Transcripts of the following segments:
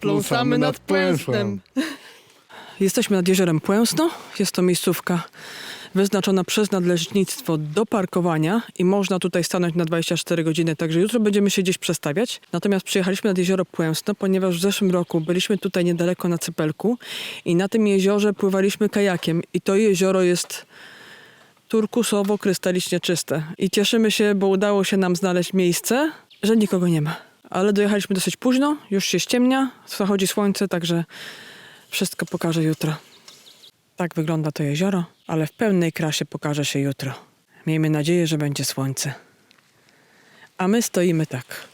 Pląsamy nad Płęsnem. Jesteśmy nad jeziorem Płęsno. Jest to miejscówka wyznaczona przez nadleśnictwo do parkowania i można tutaj stanąć na 24 godziny, także jutro będziemy się gdzieś przestawiać. Natomiast przyjechaliśmy nad jezioro Płęsno, ponieważ w zeszłym roku byliśmy tutaj niedaleko na Cypelku i na tym jeziorze pływaliśmy kajakiem i to jezioro jest turkusowo-krystalicznie czyste. I cieszymy się, bo udało się nam znaleźć miejsce, że nikogo nie ma. Ale dojechaliśmy dosyć późno, już się ściemnia, zachodzi słońce, także wszystko pokażę jutro. Tak wygląda to jezioro, ale w pełnej krasie pokaże się jutro. Miejmy nadzieję, że będzie słońce. A my stoimy tak.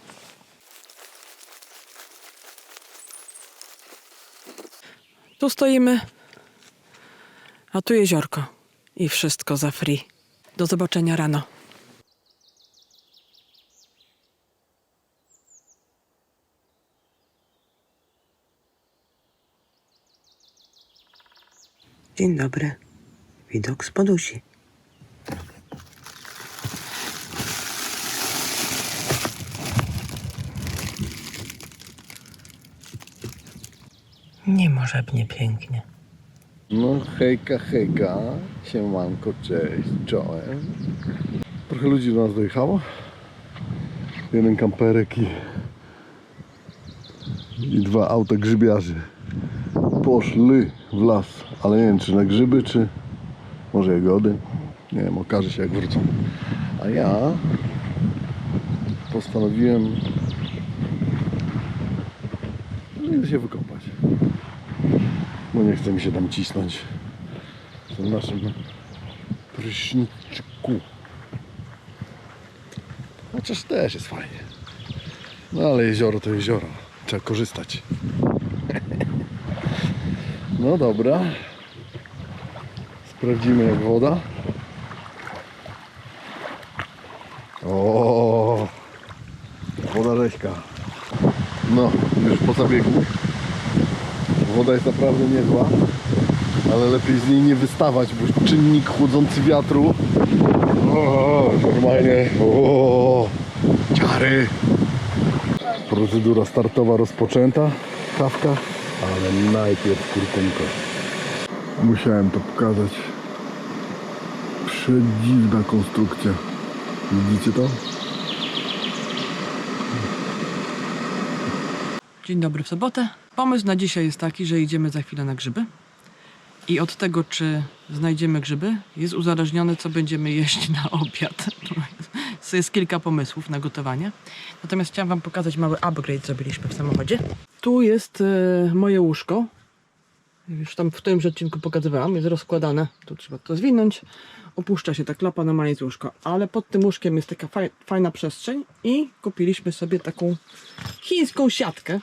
Tu stoimy, a tu jeziorko. I wszystko za free. Do zobaczenia rano. Dzień dobry. Widok z podusi. Niemożebnie pięknie. No hejka, hejka, siemanko, cześć, czołem. Trochę ludzi do nas dojechało. Jeden kamperek i, i dwa auta grzybiarzy. Poszli w las, ale nie wiem czy na grzyby, czy może jagody. Nie wiem, okaże się jak wrócą. A ja postanowiłem że idę się wykąpać bo nie chce mi się tam cisnąć w tym naszym pryszniczku. Chociaż też jest fajnie. No ale jezioro to jezioro. Trzeba korzystać. No dobra. Sprawdzimy jak woda. O, woda rzeźka. No, już po zabiegu. Woda jest naprawdę niezła, ale lepiej z niej nie wystawać, bo czynnik chłodzący wiatru. O, normalnie. O, ciary. Procedura startowa rozpoczęta. Kawka, ale najpierw kurkunka. Musiałem to pokazać. Przedziwna konstrukcja. Widzicie to? Dzień dobry w sobotę. Pomysł na dzisiaj jest taki, że idziemy za chwilę na grzyby. I od tego, czy znajdziemy grzyby, jest uzależnione, co będziemy jeść na obiad. Jest kilka pomysłów na gotowanie. Natomiast chciałam Wam pokazać mały upgrade zrobiliśmy w samochodzie. Tu jest e, moje łóżko. Już tam w tym odcinku pokazywałam. Jest rozkładane. Tu trzeba to zwinąć. Opuszcza się ta klapa, normalnie jest łóżko. Ale pod tym łóżkiem jest taka faj, fajna przestrzeń. I kupiliśmy sobie taką chińską siatkę.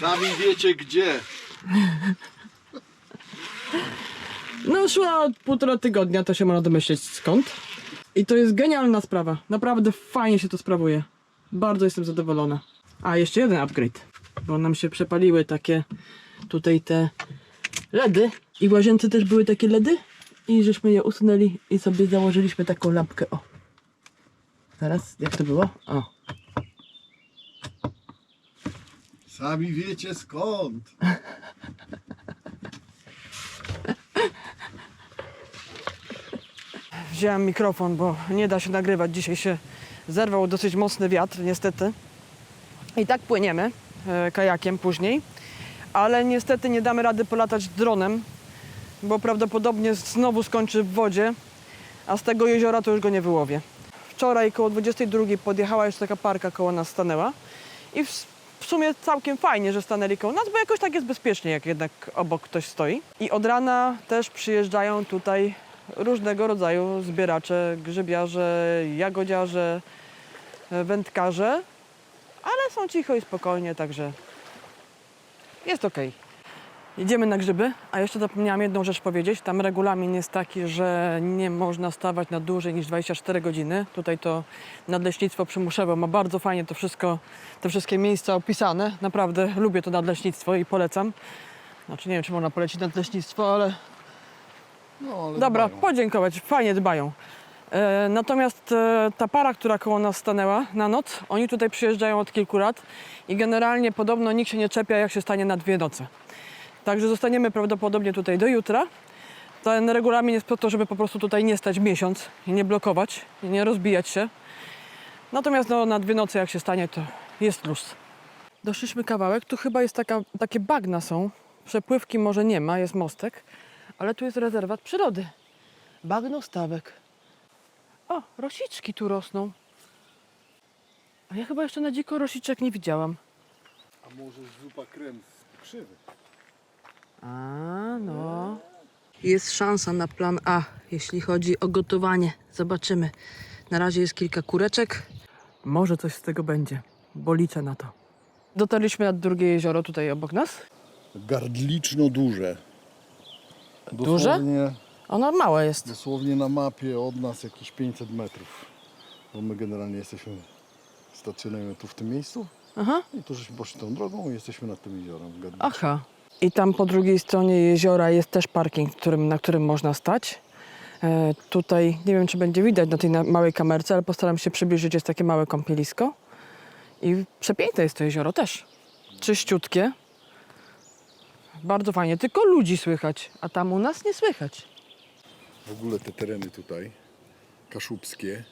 Sami wiecie gdzie. No szła od półtora tygodnia, to się można domyśleć skąd. I to jest genialna sprawa. Naprawdę fajnie się to sprawuje. Bardzo jestem zadowolona. A, jeszcze jeden upgrade. Bo nam się przepaliły takie tutaj te LEDy. I w łazience też były takie LEDy. I żeśmy je usunęli i sobie założyliśmy taką lampkę. O. Zaraz, jak to było? O. Sami wiecie skąd. Wziąłem mikrofon, bo nie da się nagrywać. Dzisiaj się zerwał dosyć mocny wiatr, niestety. I tak płyniemy kajakiem później, ale niestety nie damy rady polatać dronem, bo prawdopodobnie znowu skończy w wodzie, a z tego jeziora to już go nie wyłowię. Wczoraj koło 22 podjechała jeszcze taka parka koło nas stanęła i w, w sumie całkiem fajnie, że stanęli koło nas, bo jakoś tak jest bezpiecznie, jak jednak obok ktoś stoi. I od rana też przyjeżdżają tutaj różnego rodzaju zbieracze, grzybiarze, jagodziarze, e, wędkarze, ale są cicho i spokojnie, także jest ok. Idziemy na grzyby, a jeszcze zapomniałam jedną rzecz powiedzieć. Tam regulamin jest taki, że nie można stawać na dłużej niż 24 godziny. Tutaj to nadleśnictwo przymuszowe ma bardzo fajnie to wszystko, te wszystkie miejsca opisane. Naprawdę lubię to nadleśnictwo i polecam. Znaczy nie wiem, czy można polecić nadleśnictwo, ale No, ale Dobra, dbają. podziękować, fajnie dbają. E, natomiast e, ta para, która koło nas stanęła na noc, oni tutaj przyjeżdżają od kilku lat i generalnie podobno nikt się nie czepia, jak się stanie na dwie noce. Także zostaniemy prawdopodobnie tutaj do jutra. Ten regulamin jest po to, żeby po prostu tutaj nie stać miesiąc i nie blokować, i nie rozbijać się. Natomiast no, na dwie noce jak się stanie, to jest luz. Doszliśmy kawałek, tu chyba jest taka, takie bagna są. Przepływki może nie ma, jest mostek, ale tu jest rezerwat przyrody. Bagno stawek. O, rosiczki tu rosną. A ja chyba jeszcze na dziko rosiczek nie widziałam. A może zupa krem z krzywy? A, no. Jest szansa na plan A, jeśli chodzi o gotowanie. Zobaczymy. Na razie jest kilka kureczek. Może coś z tego będzie, bo liczę na to. Dotarliśmy nad drugie jezioro tutaj obok nas. Gardliczno duże. Duże? Dosłownie, Ono małe jest. dosłownie na mapie od nas jakieś 500 metrów. Bo my generalnie jesteśmy stacjonujemy tu w tym miejscu. Aha. I tu żeśmy poszli tą drogą i jesteśmy nad tym jeziorem. w. Aha. I tam po drugiej stronie jeziora jest też parking, którym, na którym można stać. E, tutaj nie wiem, czy będzie widać na tej na małej kamerce, ale postaram się przybliżyć. Jest takie małe kąpielisko. I przepiękne jest to jezioro też. Czyściutkie. Bardzo fajnie. Tylko ludzi słychać, a tam u nas nie słychać. W ogóle te tereny tutaj, kaszubskie,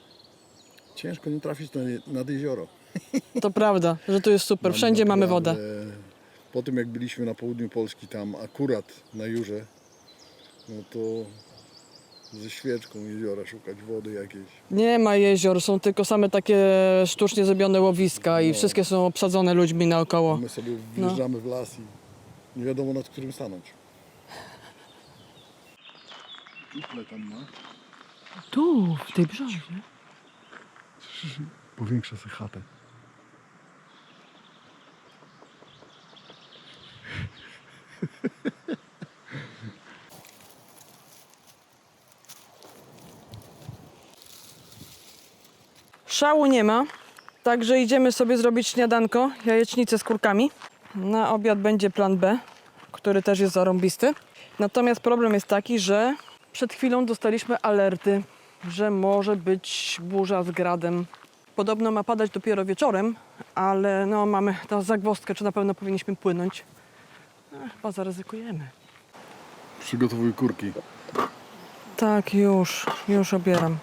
ciężko nie trafić na, nad jezioro. To prawda, że tu jest super. Wszędzie mamy wodę. Po tym jak byliśmy na południu Polski, tam akurat na Jurze, no to ze świeczką jeziora szukać wody jakiejś. Nie ma jezior, są tylko same takie sztucznie zrobione łowiska i wszystkie są obsadzone ludźmi naokoło. My sobie wjeżdżamy w las i nie wiadomo nad którym stanąć. Dziuple tam ma. Tu, w tej brzozie. Powiększa sobie chatę. Szału nie ma, także idziemy sobie zrobić śniadanko, jajecznicę z kurkami. Na obiad będzie plan B, który też jest zarąbisty. Natomiast problem jest taki, że przed chwilą dostaliśmy alerty, że może być burza z gradem. Podobno ma padać dopiero wieczorem, ale no mamy tę zagwozdkę, czy na pewno powinniśmy płynąć. E, chyba zaryzykujemy. Przygotowuj kurki. Tak, już, już obieram.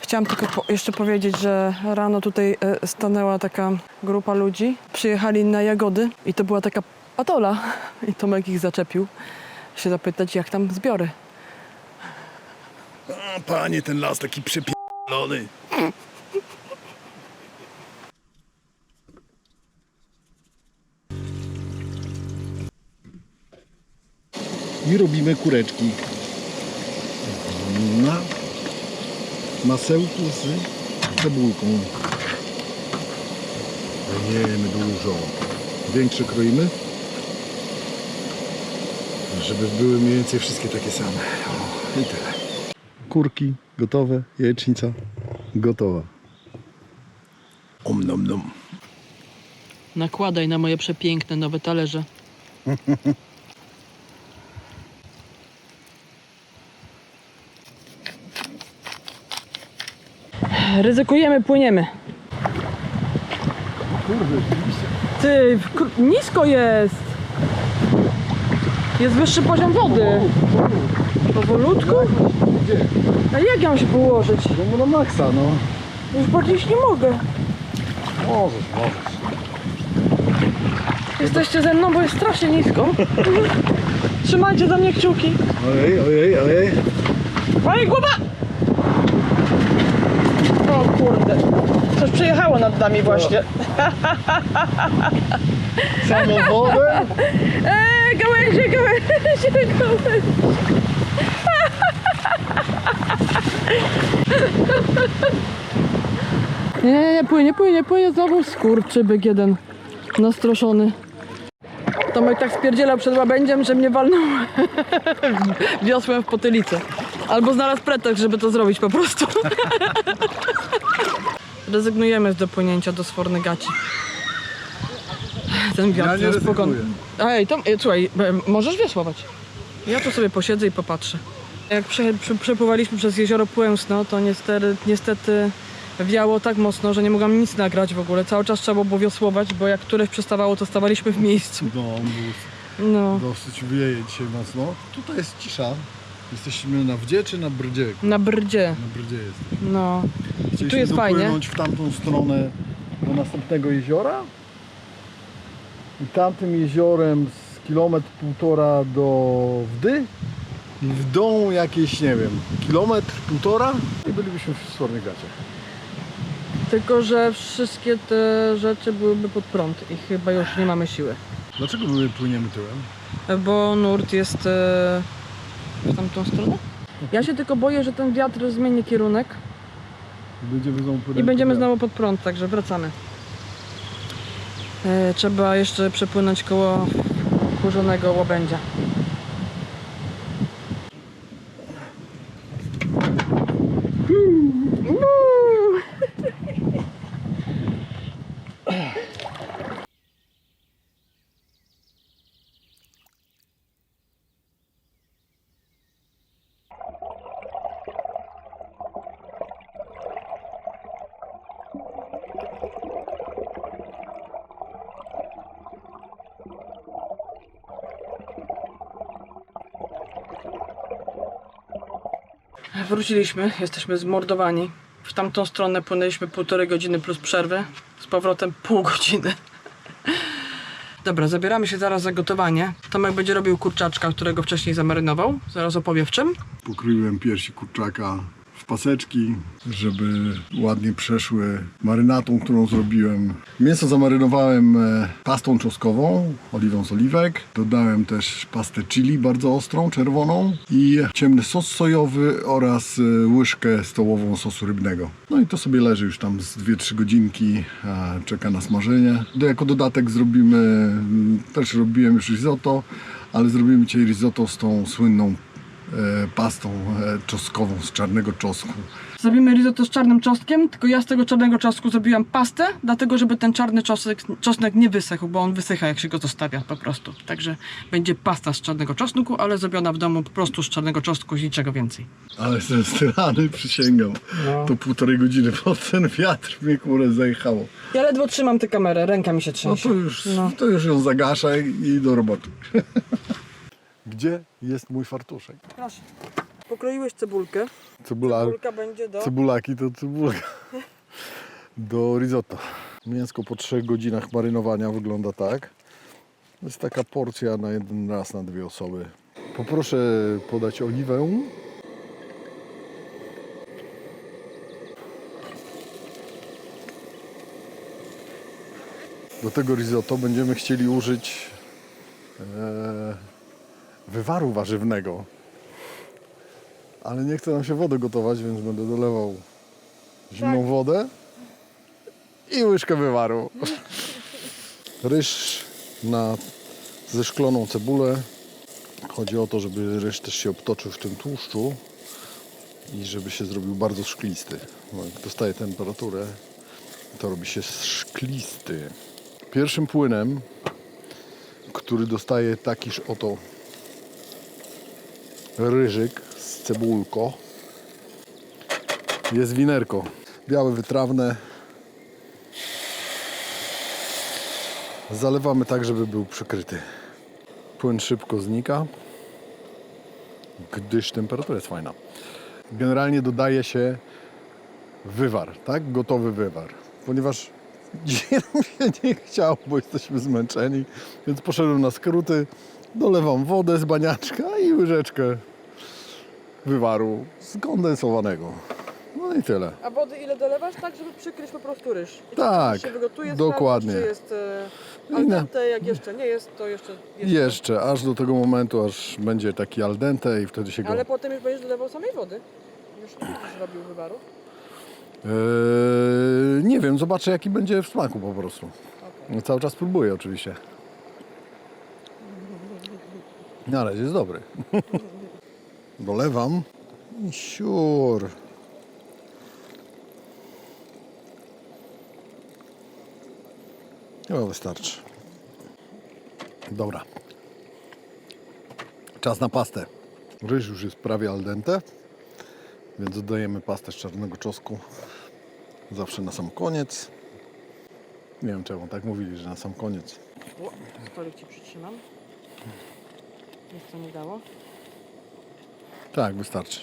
Chciałam tylko po, jeszcze powiedzieć, że rano tutaj e, stanęła taka grupa ludzi. Przyjechali na jagody i to była taka patola. I Tomek ich zaczepił. Się zapytać, jak tam zbiory. A, panie, ten las taki przepierdolony. I robimy kureczki na masełku z cebulką. Jemy dużo. Większe kroimy, żeby były mniej więcej wszystkie takie same. O, I tyle. Kurki gotowe, jajecznica gotowa. Om nom nom. Nakładaj na moje przepiękne nowe talerze. Ryzykujemy, płyniemy. Ty, kur- nisko jest. Jest wyższy poziom wody. Powolutku? A jak ja mam się położyć? No na maksa, no. Już bardziej nie mogę. Możesz, możesz. Jesteście ze mną, bo jest strasznie nisko. Trzymajcie za mnie kciuki. Ojej, ojej, ojej. Oj, głowa! O kurde. Coś przejechało nad nami właśnie. Samochodem? Eee, gałęzie, gałęzie, gałęzie. Nie, nie, nie, płynie, płynie, płynie znowu skurczybyk jeden nastroszony. Tomek tak spierdzielał przed łabędziem, że mnie walnął wiosłem w potylicę. Albo znalazł pretekst, żeby to zrobić po prostu. Rezygnujemy z dopłynięcia do Sfornygaci. Ten wiatr Ja pokon- rezygnuję. Ej, Tom, ej, słuchaj, e, możesz wiosłować. Ja tu sobie posiedzę i popatrzę. Jak prze, prze, przepływaliśmy przez jezioro Płęsno, to niestety, niestety wiało tak mocno, że nie mogłam nic nagrać w ogóle. Cały czas trzeba było wiosłować, bo jak któreś przestawało, to stawaliśmy w miejscu. No, No, dosyć wieje dzisiaj mocno. Tutaj jest cisza. Jesteśmy na wdzie czy na brdzie? na brdzie. Na brdzie jest. No, Chcieliśmy jest fajnie. w tamtą stronę do następnego jeziora. I tamtym jeziorem z kilometr półtora do Wdy. I w dół jakieś, nie wiem, kilometr, półtora i bylibyśmy w Słornygacie. tylko że wszystkie te rzeczy byłyby pod prąd i chyba już nie mamy siły. Dlaczego my płyniemy tyłem? Bo nurt jest e, w tamtą stronę. Ja się tylko boję, że ten wiatr zmieni kierunek Będziemy znowu i będziemy znowu pod prąd, także wracamy. E, trzeba jeszcze przepłynąć koło kurzonego łabędzia. Wróciliśmy, jesteśmy zmordowani. W tamtą stronę płynęliśmy półtorej godziny plus przerwy. Z powrotem pół godziny. Dobra, zabieramy się zaraz za gotowanie. Tomek będzie robił kurczaczka, którego wcześniej zamarynował. Zaraz opowie w czym. Pokryłem piersi kurczaka paseczki, żeby ładnie przeszły marynatą, którą zrobiłem. Mięso zamarynowałem e, pastą czosnkową, oliwą z oliwek. Dodałem też pastę chili bardzo ostrą, czerwoną i ciemny sos sojowy oraz e, łyżkę stołową sosu rybnego. No i to sobie leży już tam z 2-3 godzinki, czeka na smażenie. Jako dodatek zrobimy, też robiłem już risotto, ale zrobimy dzisiaj risotto z tą słynną pastą e, czosnkową z czarnego czosnku. Zrobimy risotto z czarnym czosnkiem, tylko ja z tego czarnego czosnku zrobiłam pastę, dlatego żeby ten czarny czosnek, czosnek nie wysechł, bo on wysycha jak się go zostawia po prostu. Także będzie pasta z czarnego czosnku, ale zrobiona w domu po prostu z czarnego czosnku i niczego więcej. Ale jestem styrany, przysięgam. No. To półtorej godziny pod ten wiatr mnie kurę zajechało. Ja ledwo trzymam tę kamerę, ręka mi się No trzęsie. to już, No. to już ją zagaszaj i do roboty. Gdzie jest mój fartuszek? Proszę. Pokroiłeś cebulkę. Cebula, Cebulka będzie do... cebulaki to cebulka. Do risotto. Mięsko po 3 godzinach marynowania wygląda tak. To jest taka porcja na jeden raz na dwie osoby. Poproszę podać oliwę. Do tego risotto będziemy chcieli użyć e, wywaru warzywnego. Ale nie chce nam się wodę gotować, więc będę dolewał zimną Tak. wodę i łyżkę wywaru. Ryż na zeszkloną cebulę. Chodzi o to, żeby ryż też się obtoczył w tym tłuszczu i żeby się zrobił bardzo szklisty. Bo jak dostaje temperaturę, to robi się szklisty. Pierwszym płynem, który dostaje takiż oto ryżyk z cebulko, jest winerko. Białe, wytrawne. Zalewamy tak, żeby był przykryty. Płyn szybko znika, gdyż temperatura jest fajna. Generalnie dodaje się wywar, tak? Gotowy wywar. Ponieważ dzisiaj się nie chciało, bo jesteśmy zmęczeni, więc poszedłem na skróty. Dolewam wodę z baniaczka i łyżeczkę wywaru skondensowanego. No i tyle. A wody ile dolewasz? Tak, żeby przykryć po prostu ryż. I Tak, się wygotuje, dokładnie. sprawdzić, Czy jest e, I al na- dente, jak jeszcze nie jest, to jeszcze jest. Jeszcze, aż do tego momentu, aż będzie taki al dente i wtedy się go... Ale potem już będziesz dolewał samej wody. Już nie będziesz robił wywaru. Eee, nie wiem, zobaczę jaki będzie w smaku po prostu. Okej. Cały czas próbuję oczywiście. Na razie jest dobry. Dolewam. Siur. Chyba wystarczy. Dobra. Czas na pastę. Ryż już jest prawie al dente, więc dodajemy pastę z czarnego czosnku zawsze na sam koniec. Nie wiem czemu tak mówili, że na sam koniec. Stolik ci przytrzymam. Nic to nie dało. Tak, wystarczy.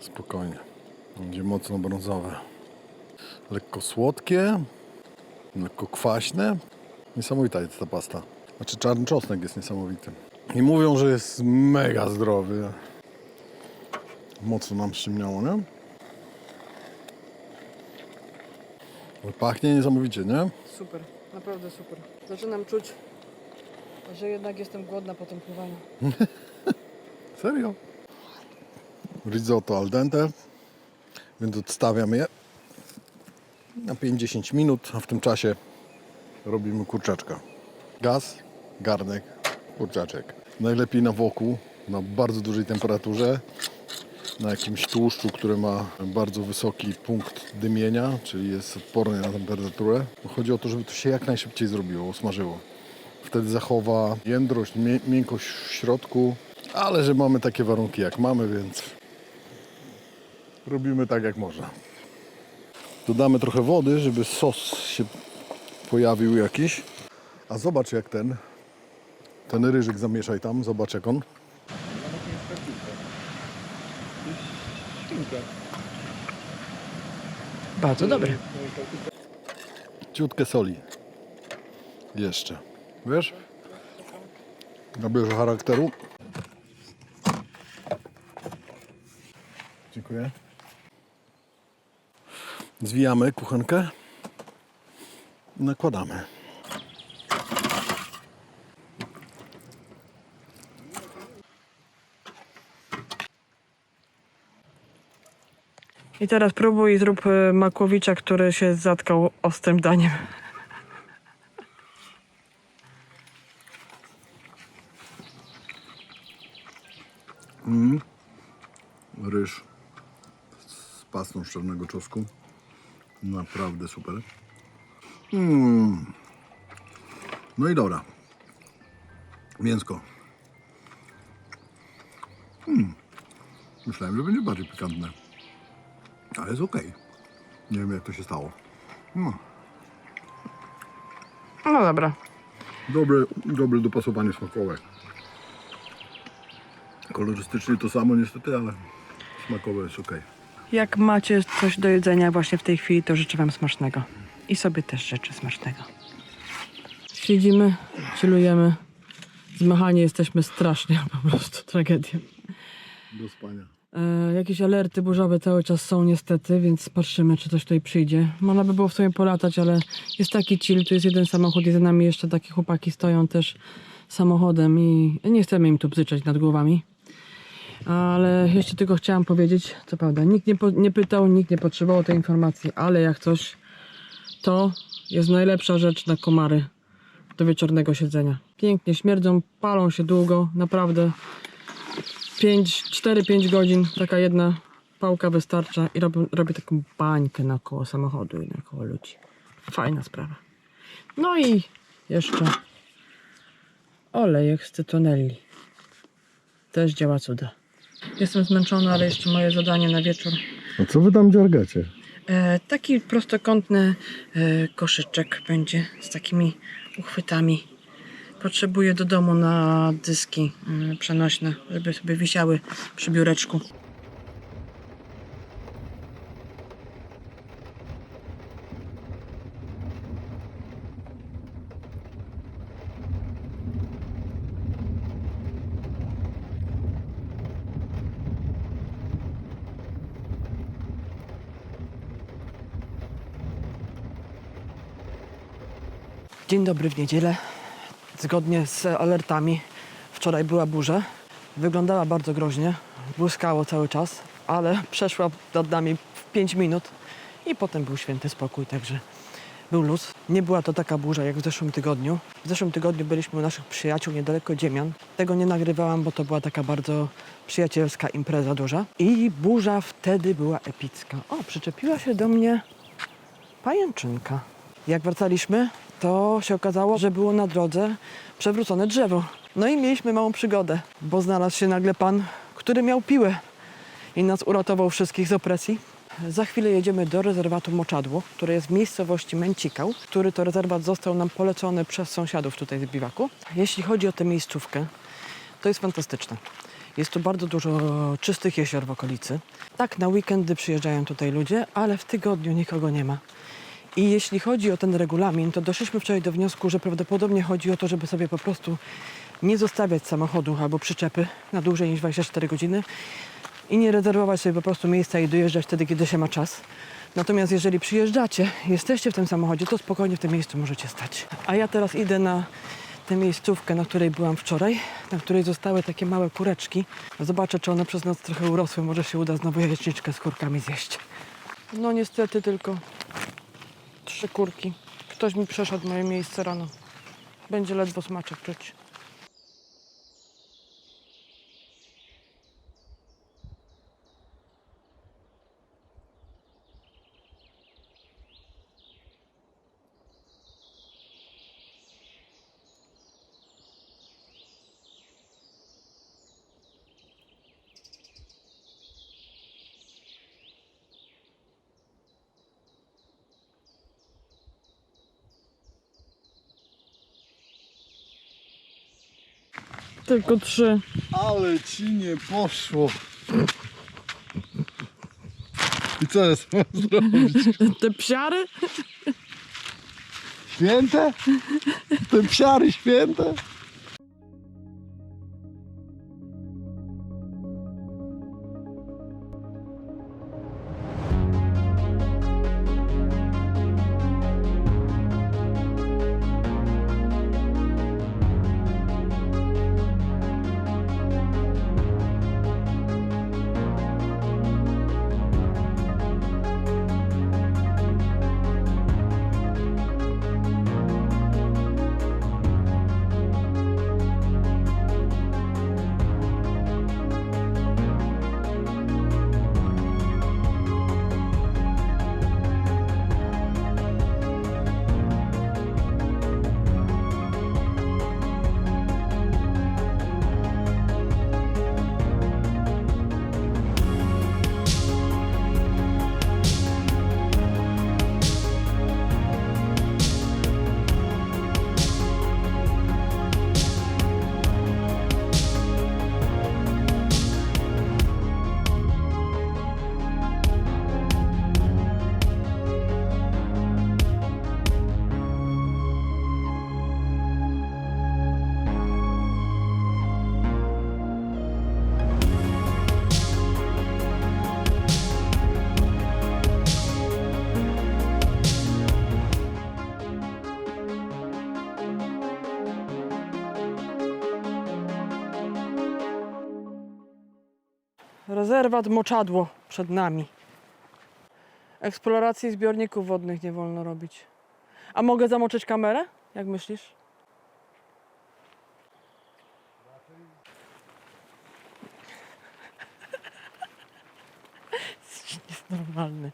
Spokojnie. Będzie mocno brązowe. Lekko słodkie, lekko kwaśne. Niesamowita jest ta pasta. Znaczy czarny czosnek jest niesamowity. I mówią, że jest mega zdrowy. Mocno nam ściemniało, nie? Pachnie niesamowicie, nie? Super, naprawdę super. Zaczynam czuć, że jednak jestem głodna po tym pływaniu. Serio? Risotto al dente. Więc odstawiam je na 5-10 minut, a w tym czasie robimy kurczaczka. Gaz, garnek, kurczaczek. Najlepiej na wokół, na bardzo dużej temperaturze, na jakimś tłuszczu, który ma bardzo wysoki punkt dymienia, czyli jest odporny na temperaturę. Chodzi o to, żeby to się jak najszybciej zrobiło, usmażyło. Wtedy zachowa jędrość, mię- miękkość w środku, ale że mamy takie warunki jak mamy, więc robimy tak jak można. Dodamy trochę wody, żeby sos się pojawił jakiś. A zobacz jak ten, ten ryżyk zamieszaj tam, zobacz jak on. Bardzo dobry. Ciutkę soli. Jeszcze. Wiesz? Nabierze charakteru. Dziękuję. Zwijamy kuchenkę. Nakładamy. I teraz próbuj zrób y, makłowicza, który się zatkał ostrym daniem. Ryż z pastą z czarnego czosnku. Naprawdę super. Mm. No i dobra. Mięsko. Mm. Myślałem, że będzie bardziej pikantne. Ale jest ok. Nie wiem jak to się stało. No. No dobra. Dobre, dobre dopasowanie smakowe. Kolorystycznie to samo niestety, ale smakowe jest ok. Jak macie coś do jedzenia właśnie w tej chwili, to życzę Wam smacznego. I sobie też życzę smacznego. Siedzimy, chillujemy. Zmachani jesteśmy strasznie, po prostu tragedia. Do spania. E, jakieś alerty burzowe cały czas są niestety, więc patrzymy, czy coś tutaj przyjdzie. Można by było w sumie polatać, ale jest taki chill, tu jest jeden samochód i za nami jeszcze takie chłopaki stoją też samochodem i nie chcemy im tu bzyczeć nad głowami. Ale jeszcze tylko chciałam powiedzieć, co prawda, nikt nie, nie pytał, nikt nie potrzebował tej informacji, ale jak coś, to jest najlepsza rzecz na komary do wieczornego siedzenia. Pięknie śmierdzą, palą się długo, naprawdę 4-5 godzin taka jedna pałka wystarcza i robię, robię taką bańkę naokoło samochodu i naokoło ludzi. Fajna sprawa. No i jeszcze olejek z cytonelli. Też działa cuda. Jestem zmęczona, ale jeszcze moje zadanie na wieczór. A co wy tam dziargacie? E, taki prostokątny e, koszyczek będzie z takimi uchwytami. Potrzebuję do domu na dyski e, przenośne, żeby sobie wisiały przy biureczku. Dzień dobry w niedzielę. Zgodnie z alertami wczoraj była burza. Wyglądała bardzo groźnie, błyskało cały czas, ale przeszła nad nami w 5 minut i potem był święty spokój, także był luz. Nie była to taka burza jak w zeszłym tygodniu. W zeszłym tygodniu byliśmy u naszych przyjaciół niedaleko Ziemian. Tego nie nagrywałam, bo to była taka bardzo przyjacielska impreza duża. I burza wtedy była epicka. O, przyczepiła się do mnie pajęczynka. Jak wracaliśmy, to się okazało, że było na drodze przewrócone drzewo. No i mieliśmy małą przygodę, bo znalazł się nagle pan, który miał piłę i nas uratował wszystkich z opresji. Za chwilę jedziemy do rezerwatu Moczadło, które jest w miejscowości Męcikał, który to rezerwat został nam polecony przez sąsiadów tutaj z biwaku. Jeśli chodzi o tę miejscówkę, to jest fantastyczne. Jest tu bardzo dużo czystych jezior w okolicy. Tak, na weekendy przyjeżdżają tutaj ludzie, ale w tygodniu nikogo nie ma. I jeśli chodzi o ten regulamin, to doszliśmy wczoraj do wniosku, że prawdopodobnie chodzi o to, żeby sobie po prostu nie zostawiać samochodu albo przyczepy na dłużej niż 24 godziny i nie rezerwować sobie po prostu miejsca i dojeżdżać wtedy, kiedy się ma czas. Natomiast jeżeli przyjeżdżacie, jesteście w tym samochodzie, to spokojnie w tym miejscu możecie stać. A ja teraz idę na tę miejscówkę, na której byłam wczoraj, na której zostały takie małe kureczki. Zobaczę, czy one przez nas trochę urosły. Może się uda znowu jajeczniczkę z kurkami zjeść. No niestety tylko trzy kurki. Ktoś mi przeszedł moje miejsce rano. Będzie ledwo smaczek czuć. Tylko trzy. Ale ci nie poszło. I co jest zrobić? Te psiary? Święte? Te psiary święte? Rezerwat Moczadło przed nami. Eksploracji zbiorników wodnych nie wolno robić. A mogę zamoczyć kamerę? Jak myślisz? Jest normalny.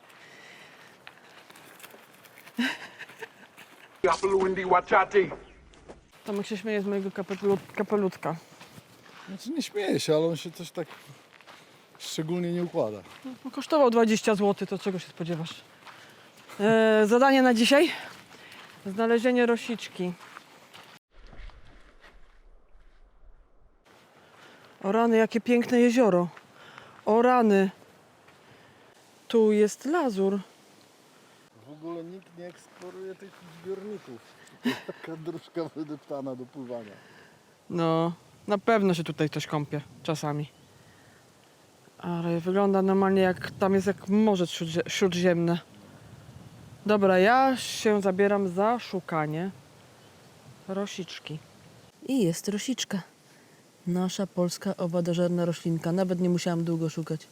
Tomek się śmieje z mojego kapelu- kapelutka. Znaczy nie śmieję się, ale on się coś tak szczególnie nie układa. No, Kosztował 20 zł, to czego się spodziewasz? E, zadanie na dzisiaj? Znalezienie rosiczki. O rany, jakie piękne jezioro. O rany. Tu jest lazur. W ogóle nikt nie eksploruje tych zbiorników. Taka dróżka wydeptana do pływania. No, na pewno się tutaj coś kąpie czasami. Ale wygląda normalnie jak tam jest jak morze śródzie- śródziemne. Dobra, ja się zabieram za szukanie rosiczki. I jest rosiczka. Nasza polska owadożerna roślinka. Nawet nie musiałam długo szukać.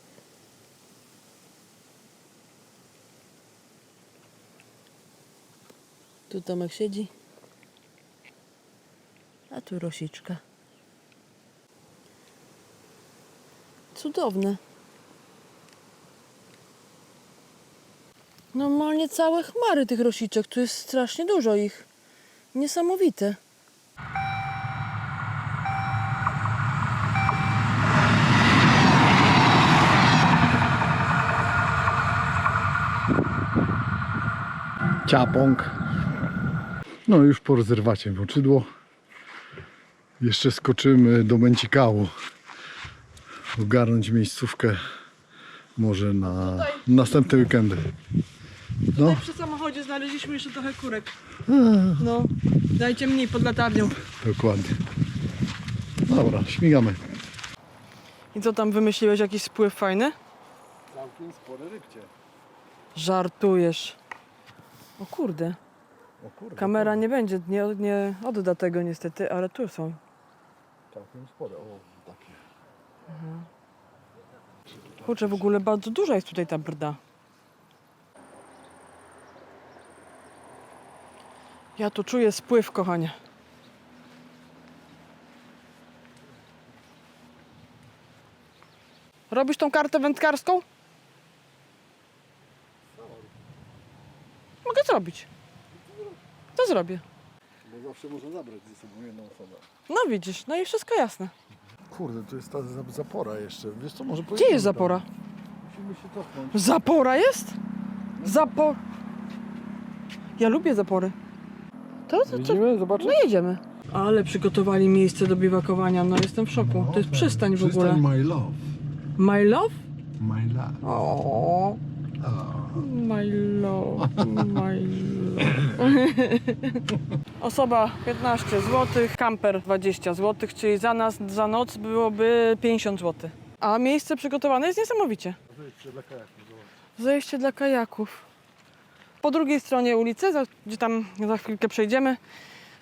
Tu Tomek siedzi. A tu rosiczka. Cudowne. Normalnie całe chmary tych rosiczek. Tu jest strasznie dużo ich. Niesamowite. Ciapąg. No już po rozerwacie moczydło. Jeszcze skoczymy do Męcikału. Ogarnąć miejscówkę może na następne weekendy. No, Przy samochodzie znaleźliśmy jeszcze trochę kurek. No, dajcie mniej pod latarnią. dokładnie. Dobra, śmigamy. I co tam wymyśliłeś? Jakiś spływ fajny? Całkiem spore rybcie. Żartujesz. O kurde, O kurde. kamera nie będzie, nie, nie odda tego niestety, ale tu są. Całkiem spore. O, takie. Kurczę, w ogóle bardzo duża jest tutaj ta brda. Ja tu czuję spływ, kochanie. Robisz tą kartę wędkarską? Mogę zrobić. To zrobię. Bo zawsze można zabrać ze sobą jedną osobę. No widzisz, no i wszystko jasne. Kurde, to jest ta za- zapora jeszcze. Wiesz co, może Gdzie jest zapora? Musimy się cofnąć. Zapora jest? Zapor... Ja lubię zapory. To, to, to, Widzimy? Zobaczysz? No jedziemy. Ale przygotowali miejsce do biwakowania, no jestem w szoku. To jest przystań w ogóle. My Love. My love? My Love. O, my love, my love. Osoba 15 zł, kamper 20 zł, czyli za nas za noc byłoby 50 zł. A miejsce przygotowane jest niesamowicie. Zejście dla kajaków. Po drugiej stronie ulicy, gdzie tam za chwilkę przejdziemy,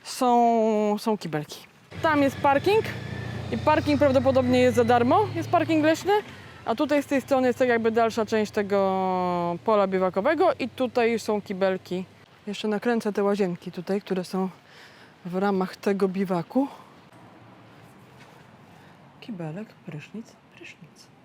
są, są kibelki. Tam jest parking i parking prawdopodobnie jest za darmo, jest parking leśny, a tutaj z tej strony jest tak jakby dalsza część tego pola biwakowego i tutaj są kibelki. Jeszcze nakręcę te łazienki tutaj, które są w ramach tego biwaku. Kibelek, prysznic, prysznic.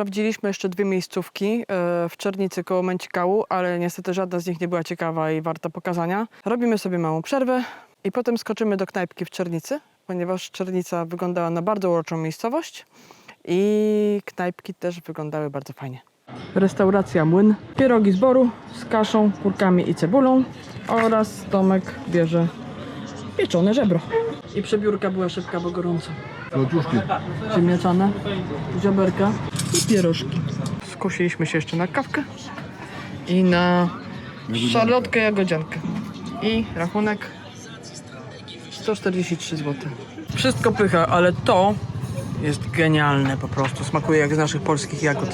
Sprawdziliśmy jeszcze dwie miejscówki e, w Czernicy koło Męcikału, ale niestety żadna z nich nie była ciekawa i warta pokazania. Robimy sobie małą przerwę i potem skoczymy do knajpki w Czernicy, ponieważ Czernica wyglądała na bardzo uroczą miejscowość i knajpki też wyglądały bardzo fajnie. Restauracja Młyn, pierogi z boru z kaszą, kurkami i cebulą oraz Tomek bierze pieczone żebro. I przebiórka była szybka, bo gorąco Króciuszki. ziemniaczane, żeberka i pierożki. Skusiliśmy się jeszcze na kawkę i na szarlotkę jagodziankę. I rachunek 143 zł. Wszystko pycha, ale to jest genialne po prostu. Smakuje jak z naszych polskich jagód.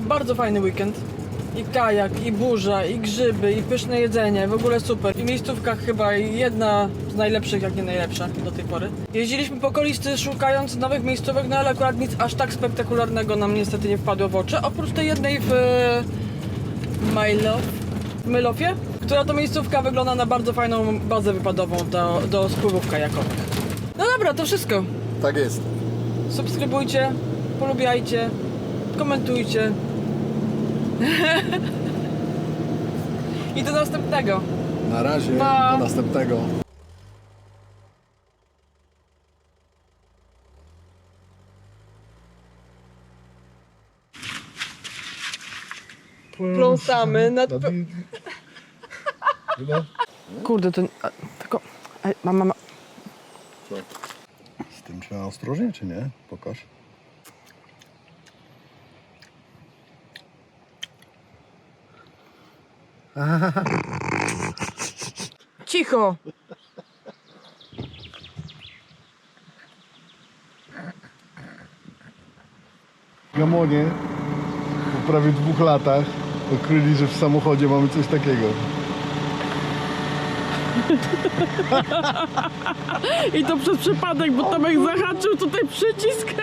Bardzo fajny weekend. I kajak, i burza, i grzyby, i pyszne jedzenie, w ogóle super. I miejscówka chyba jedna z najlepszych, jak nie najlepsza do tej pory. Jeździliśmy po okolicy szukając nowych miejscówek, no ale akurat nic aż tak spektakularnego nam niestety nie wpadło w oczy. Oprócz tej jednej w e, Mylof, w Mylofie, która to miejscówka wygląda na bardzo fajną bazę wypadową do, do spływów kajakowych. No dobra, to wszystko. Tak jest. Subskrybujcie, polubiajcie, komentujcie. I do następnego. Na razie. Pa. Do następnego. Pląsamy nad... Kurde, to... a, Tylko... Ej, mama, mama... Z tym trzeba ostrożnie, czy nie? Pokaż. Cicho! Gamonie po prawie dwóch latach odkryli, że w samochodzie mamy coś takiego. I to przez przypadek, bo Tomek zahaczył tutaj przycisk.